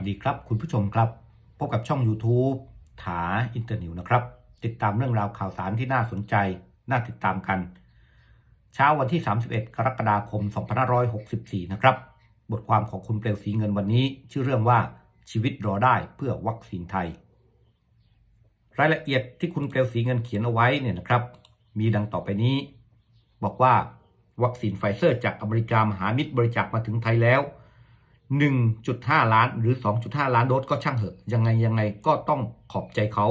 สดีครับ คุณผู้ชมครับ พบกับช่อง YouTube ถาอินเตอร์นิวนะครับ ติดตามเรื่องราวข่าวสารที่น่าสนใจ น่าติดตามกัน เช้าวันที่ 31 กรกฎาคม 2564 นะครับ บทความของคุณเปลวสีเงินวันนี้ ชื่อเรื่องว่าชีวิตรอได้เพื่อวัคซีนไทย รายละเอียดที่คุณเปลวสีเงินเขียนเอาไว้เนี่ยนะครับ มีดังต่อไปนี้ บอกว่าวัคซีนไฟเซอร์จากอเมริกามหามิตรบริจาคมาถึงไทยแล้ว 1.5 ล้านหรือ 2.5 ล้านโดสก็ช่างเหอะ ยังไงยังไงก็ต้องขอบใจเขา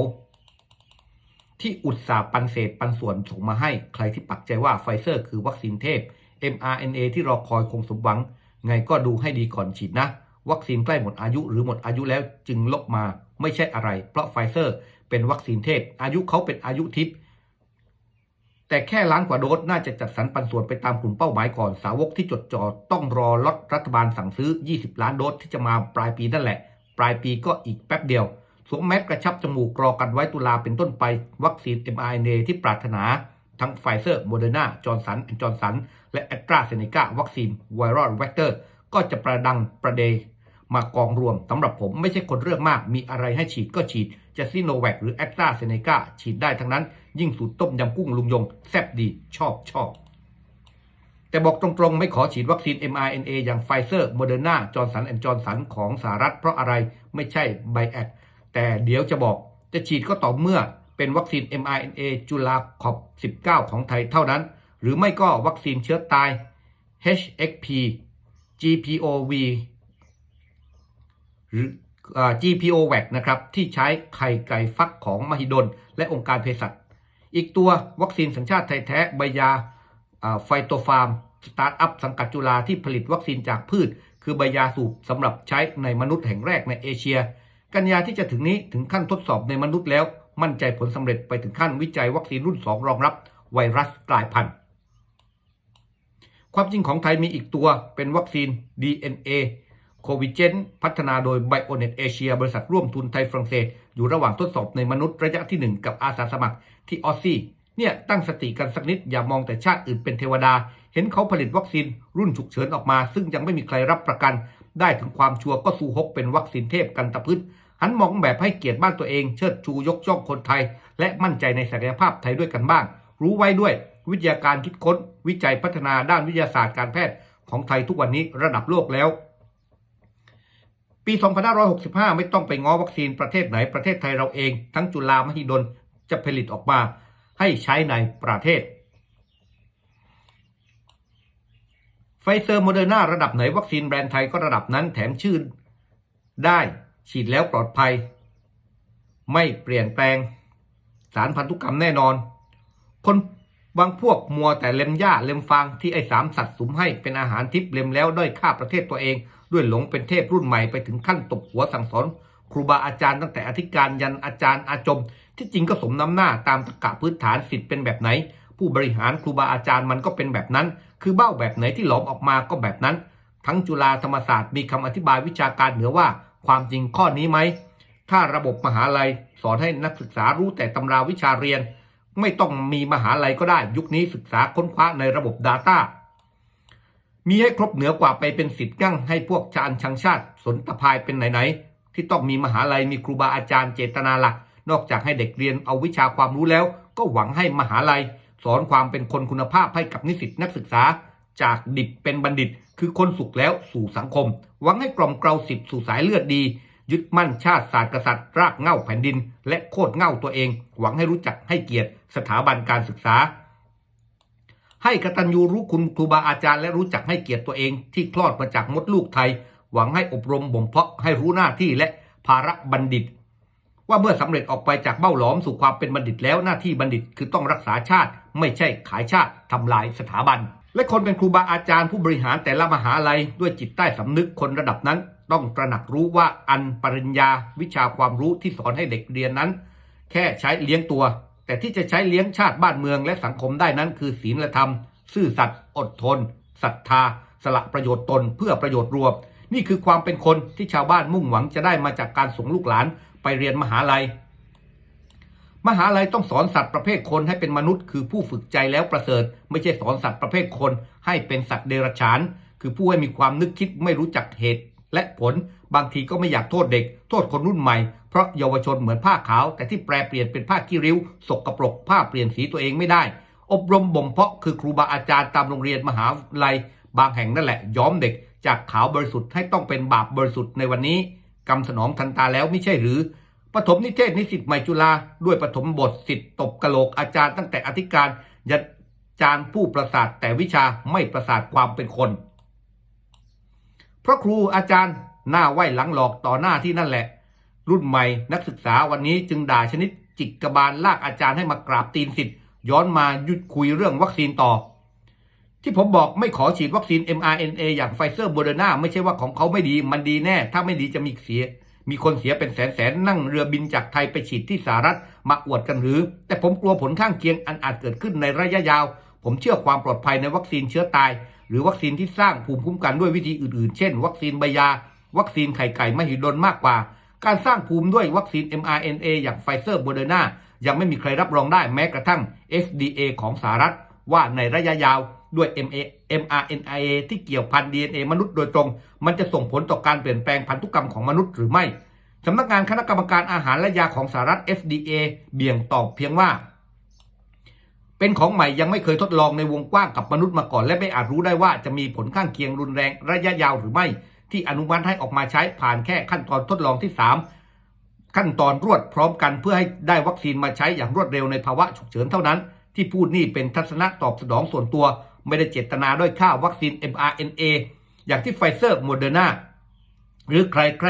ที่อุตสาห์ปันเศษปันส่วนส่งมาให้ใครที่ปักใจว่าไฟเซอร์คือวัคซีนเทพ mRNA ที่รอคอยคงสมหวัง ไงก็ดูให้ดีก่อนฉีดนะ วัคซีนใกล้หมดอายุหรือหมดอายุแล้วจึงลบมาไม่ใช่อะไร เพราะไฟเซอร์เป็นวัคซีนเทพ อายุเขาเป็นอายุทิพย์ แต่แค่ล้านกว่าโดสน่าจะจัดสรรปันส่วนไปตามกลุ่มเป้าหมายก่อนสาวกที่จดจ่อต้องรอล็อตรัฐบาลสั่งซื้อ 20 ล้านโดสที่จะมาปลายปีนั่นแหละ ปลายปีก็อีกแป๊บเดียวสวมแมสกระชับจมูกรอกันไว้ตุลาเป็นต้นไป วัคซีน mRNA ที่ปรารถนาทั้งไฟเซอร์โมเดอร์นาจอร์นสันจอร์นสันและแอตราเซเนกาวัคซีนไวรัลเวกเตอร์ก็จะประดังประเดมากองรวมสำหรับผมไม่ใช่คนเรื่องมากมีอะไรให้ฉีดก็ฉีดจะซิโนแวคหรือแอตราเซเนกาฉีดได้ทั้งนั้น ยิ่งสูตรต้มยำกุ้งลุงยง แซ่บดีชอบชอบ แต่บอกตรงๆ ไม่ขอฉีดวัคซีน mRNA อย่างไฟเซอร์โมเดอร์นาจอร์นสันแอนจอร์นสันของสหรัฐเพราะอะไรไม่ใช่ไบแอดแต่เดี๋ยวจะบอกจะฉีดก็ต่อเมื่อเป็นวัคซีน mRNA จุลาคอบ 19 ของไทยเท่านั้น หรือไม่ก็วัคซีนเชื้อตาย HXP GPOV หรือ GPO v a c นะครับที่ใช้ไข่ไก่ฟักของมหิดล และองค์การเภสัชอีกตัววัคซีนสัญชาติไทยแท้ใบยาไฟโตฟาร์มสตาร์ทอัพสังกัดจุฬาที่ผลิตวัคซีนจากพืช คือใบยาสูบสำหรับใช้ในมนุษย์แห่งแรกในเอเชีย กันยาที่จะถึงนี้ถึงขั้นทดสอบในมนุษย์แล้ว มั่นใจผลสำเร็จไปถึงขั้นวิจัยวัคซีนรุ่น 2 รองรับ ไวรัสกลายพันธุ์ความจริงของไทยมีอีกตัวเป็นวัคซีน DNA โควิเจนพัฒนาโดย Bionet Asia บริษัทร่วมทุนไทยฝรั่งเศส อยู่ระหว่างทดสอบในมนุษย์ระยะที่ 1 กับอาสาสมัครที่ออสซี่เนี่ยตั้งสติกันสักนิดอย่ามองแต่ชาติอื่นเป็นเทวดา เห็นเขาผลิตวัคซีนรุ่นฉุกเฉินออกมา ซึ่งยังไม่มีใครรับประกัน ได้ถึงความชัวร์ก็สู้ฮกเป็นวัคซีนเทพกันตะพืชหันมองแบบให้เกียรติบ้านตัวเอง เชิดชูยกย่องคนไทย และมั่นใจในศักยภาพไทยด้วยกันบ้าง รู้ไว้ด้วย วิทยาการคิดค้น วิจัยพัฒนาด้านวิทยาศาสตร์การแพทย์ของไทยทุกวันนี้ระดับโลกแล้ว ปี 2565 ไม่ต้องไปง้อวัคซีนประเทศไหนประเทศไทยเราเอง ทั้งจุฬามหิดลจะผลิตออกมาให้ใช้ในประเทศไฟเซอร์โมเดอร์นาระดับไหนวัคซีนแบรนด์ไทยก็ระดับนั้นแถมชื่อได้ฉีดแล้วปลอดภัย ไม่เปลี่ยนแปลง สารพันธุกรรมแน่นอน คน บางพวกมัวแต่เล็มหญ้าเล็มฟางที่ไอ้สามสัตว์สุมให้เป็นอาหารทิพย์เล็มแล้วด้อยค่าประเทศตัวเอง ด้วยหลงเป็นเทพรุ่นใหม่ไปถึงขั้นตบหัวสั่งสอน ครูบาอาจารย์ตั้งแต่อธิการยันอาจารย์อาจม ที่จริงก็สมน้ำหน้าตามตรกะพื้นฐานสิทธิ์เป็นแบบไหน ผู้บริหารครูบาอาจารย์มันก็เป็นแบบนั้น คือเบ้าแบบไหนที่หลอมออกมาก็แบบนั้น ทั้งจุฬาธรรมศาสตร์มีคำอธิบายวิชาการเหนือว่าความจริงข้อนี้ไหมถ้าระบบมหาลัยสอนให้นักศึกษารู้แต่ตำราวิชาเรียน ไม่ต้องมีมหาลัยก็ได้ ยุคนี้ศึกษาค้นคว้าในระบบ Data มีให้ครบเหนือกว่าไปเป็นสิทธิ์กั้งให้พวกชาญชังชาติ สนตะพายเป็นไหนๆที่ต้องมีมหาลัยมีครูบาอาจารย์เจตนาหลัก นอกจากให้เด็กเรียนเอาวิชาความรู้แล้ว ก็หวังให้มหาลัย สอนความเป็นคนคุณภาพให้กับนิสิตนักศึกษา จากดิบเป็นบัณฑิต คือคนสุขแล้วสู่สังคม หวังให้กล่อมเกลาสิทธิ์สู่สายเลือดดี ยึดมั่นชาติศาสตร์กษัตริย์ รากเง้าแผ่นดิน และโคตรเง้าตัวเอง หวังให้รู้จักให้เกียรติสถาบันการศึกษา ให้กตัญญูรู้คุณครูบาอาจารย์และรู้จักให้เกียรติตัวเอง ที่คลอดมาจากมดลูกไทย หวังให้อบรมบ่มเพาะให้รู้หน้าที่และภาระบัณฑิต ว่าเมื่อสำเร็จออกไปจากเบ้าหลอมสู่ความเป็นบัณฑิตแล้วหน้าที่บัณฑิตคือต้องรักษาชาติ ไม่ใช่ขายชาติทำลายสถาบัน และคนเป็นครูบาอาจารย์ผู้บริหารแต่ละมหาลัยด้วยจิตใต้สำนึกคนระดับนั้น ต้องตระหนักรู้ว่าอันปริญญาวิชาความรู้ที่สอนให้เด็กเรียนนั้น แค่ใช้เลี้ยงตัว แต่ที่จะใช้เลี้ยงชาติบ้านเมืองและสังคมได้นั้น คือศีลธรรม ซื่อสัตย์อดทนศรัทธา สละประโยชน์ตนเพื่อประโยชน์รวม นี่คือความเป็นคนที่ชาวบ้านมุ่งหวังจะได้มาจากการส่งลูกหลานไปเรียนมหาลัย มหาลัยต้องสอนสัตว์ประเภทคนให้เป็นมนุษย์ คือผู้ฝึกใจแล้วประเสริฐ ไม่ใช่สอนสัตว์ประเภทคน ให้เป็นสัตว์เดรัจฉาน คือผู้ให้มีความนึกคิดไม่รู้จักเหตุ และผลบางทีก็ไม่อยากโทษเด็ก โทษคนรุ่นใหม่ เพราะเยาวชนเหมือนผ้าขาว แต่ที่แปลเปลี่ยนเป็นผ้าขี้ริ้ว สกปรกผ้าเปลี่ยนสีตัวเองไม่ได้ อบรมบ่มเพาะคือครูบาอาจารย์ตามโรงเรียนมหาลัย บางแห่งนั่นแหละย้อมเด็ก จากขาวบริสุทธิ์ให้ต้องเป็นบาปบริสุทธิ์ในวันนี้กำสนองทันตาแล้วไม่ใช่หรือ ปฐมนิเทศนิสิตใหม่จุฬาด้วยปฐมบทสิทธิ์ตบกะโหลกอาจารย์ตั้งแต่อธิการยันอาจารย์ผู้ประสาทแต่วิชาไม่ประสาทความเป็นคน เพราะครูอาจารย์หน้าไหวหลังหลอกต่อหน้าที่นั่นแหละ รุ่นใหม่นักศึกษาวันนี้จึงด่าชนิดจิกกระบาลลากอาจารย์ให้มากราบตีนสิทธิ์ย้อนมาหยุดคุยเรื่องวัคซีนต่อ ที่ผมบอกไม่ขอฉีดวัคซีน mRNA อย่างไฟเซอร์โ o เดอร์นาไม่ใช่ว่าของเขาไม่ดีมันดีแน่ ถ้าไม่ดีจะมีเสีย มีคนเสียเป็นแสนแสนนั่งเรือบินจากไทยไปฉีดที่สหรัฐมาอวดกันหรือ แต่ผมกลัวผลข้างเคียงอันอาจเกิดขึ้นในระยะยาว ผมเชื่อความปลอดภัยในวัคซีนเชื้อตาย หรือวัคซีนที่สร้างภูมิคุ้มกันด้วยวิธีอื่นๆ เช่น วัคซีนใบยา วัคซีนไข่ไก่มหิดลมากกว่า การสร้างภูมิด้วยวัคซีน mRNA อย่างไฟเซอร์โ o เดอร์นายังไม่มีใครรับรองได้แม้กระทั่ง FDA ของสหรัฐว่าในระยะยาว ด้วย m RNA ที่เกี่ยวพัน DNA มนุษย์โดยตรง มันจะส่งผลต่อการเปลี่ยนแปลงพันธุกรรมของมนุษย์หรือไม่สำนักงานคณะกรรมการอาหารและยาของสหรัฐ FDA เบี่ยงตอบเพียงว่า เป็นของใหม่ยังไม่เคยทดลองในวงกว้างกับมนุษย์มาก่อน และไม่อาจรู้ได้ว่าจะมีผลข้างเคียงรุนแรงระยะยาวหรือไม่ ที่อนุมัติให้ออกมาใช้ผ่านแค่ขั้นตอนทดลองที่ 3 ขั้นตอนรวดพร้อมกันเพื่อให้ได้วัคซีนมาใช้อย่างรวดเร็วในภาวะฉุกเฉินเท่านั้น ที่พูดนี่เป็นทัศนะตอบสนองส่วนตัว ไม่ได้เจตนาด้วยค่าวัคซีน mRNA อย่างที่ไฟเซอร์โมเดอร์นาหรือใครใคร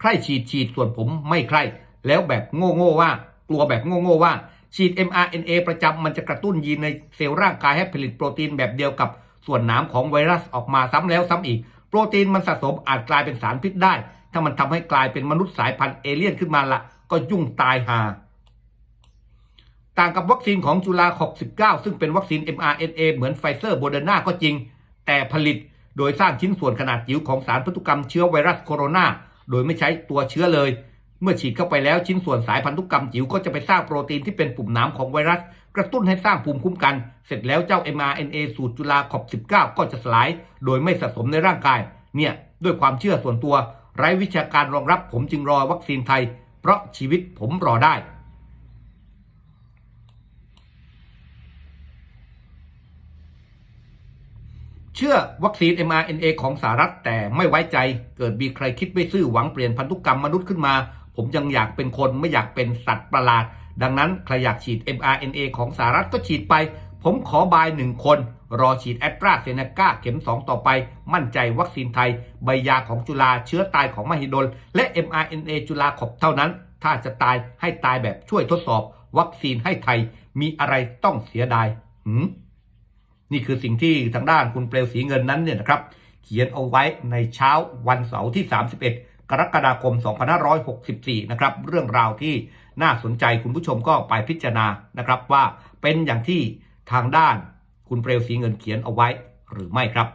ใครฉีดฉีดส่วนผมไม่ใคร แล้วแบบโง่โง่ว่ากลัวแบบโง่โง่ว่า ฉีด mRNA ประจำมันจะกระตุ้นยีนในเซลล์ร่างกายให้ผลิตโปรตีนแบบเดียวกับส่วนหนามของไวรัสออกมาซ้ำแล้วซ้ำอีก โปรตีนมันสะสมอาจกลายเป็นสารพิษได้ ถ้ามันทำให้กลายเป็นมนุษย์สายพันธุ์เอเลี่ยนขึ้นมาละก็ยุ่งตายหา ต่างกับวัคซีนของจุฬาขอบ19ซึ่งเป็นวัคซีน mRNA เหมือนไฟเซอร์โ o เดอร์นาก็จริง แต่ผลิตโดยสร้างชิ้นส่วนขนาดจิ๋วของสารพันธุกรรมเชื้อไวรัสโคโรนาโดยไม่ใช้ตัวเชื้อเลย เมื่อฉีดเข้าไปแล้วชิ้นส่วนสายพันธุกรรมจิ๋วก็จะไปสร้างโปรตีนที่เป็นปุ่มน้ำของไวรัส กระตุ้นให้สร้างภูมิคุ้มกัน เสร็จแล้วเจ้า mRNA สูตรจุฬาขอบ19 ก็จะสลาย โดยไม่สะสมในร่างกาย เนี่ยด้วยความเชื่อส่วนตัว ไร้วิชาการรองรับผมจึงรอวัคซีนไทย เพราะชีวิตผมรอได้ เชื่อวัคซีน mRNA ของสหรัฐแต่ไม่ไว้ใจ เกิดมีใครคิดไม่ซื่อหวังเปลี่ยนพันธุกรรมมนุษย์ขึ้นมา ผมยังอยากเป็นคนไม่อยากเป็นสัตว์ประหลาด ดังนั้นใครอยากฉีด mRNA ของสหรัฐก็ฉีดไป ผมขอบายหนึ่งคน รอฉีดแอตราเซเนกาเข็ม 2 ต่อไป มั่นใจวัคซีนไทย ใบยาของจุฬาเชื้อตายของมหิดล และ mRNA จุฬาขบเท่านั้น ถ้าจะตายให้ตายแบบช่วยทดสอบ วัคซีนให้ไทย มีอะไรต้องเสียดายหืม นี่คือสิ่งที่ทางด้านคุณเปลวสีเงินนั้นเนี่ยนะครับ เขียนเอาไว้ในเช้าวันเสาร์ที่ 31 กรกฎาคม 2564 นะครับ เรื่องราวที่น่าสนใจคุณผู้ชมก็ไปพิจารณานะครับว่าเป็นอย่างที่ทางด้านคุณเปลวสีเงินเขียนเอาไว้หรือไม่ครับ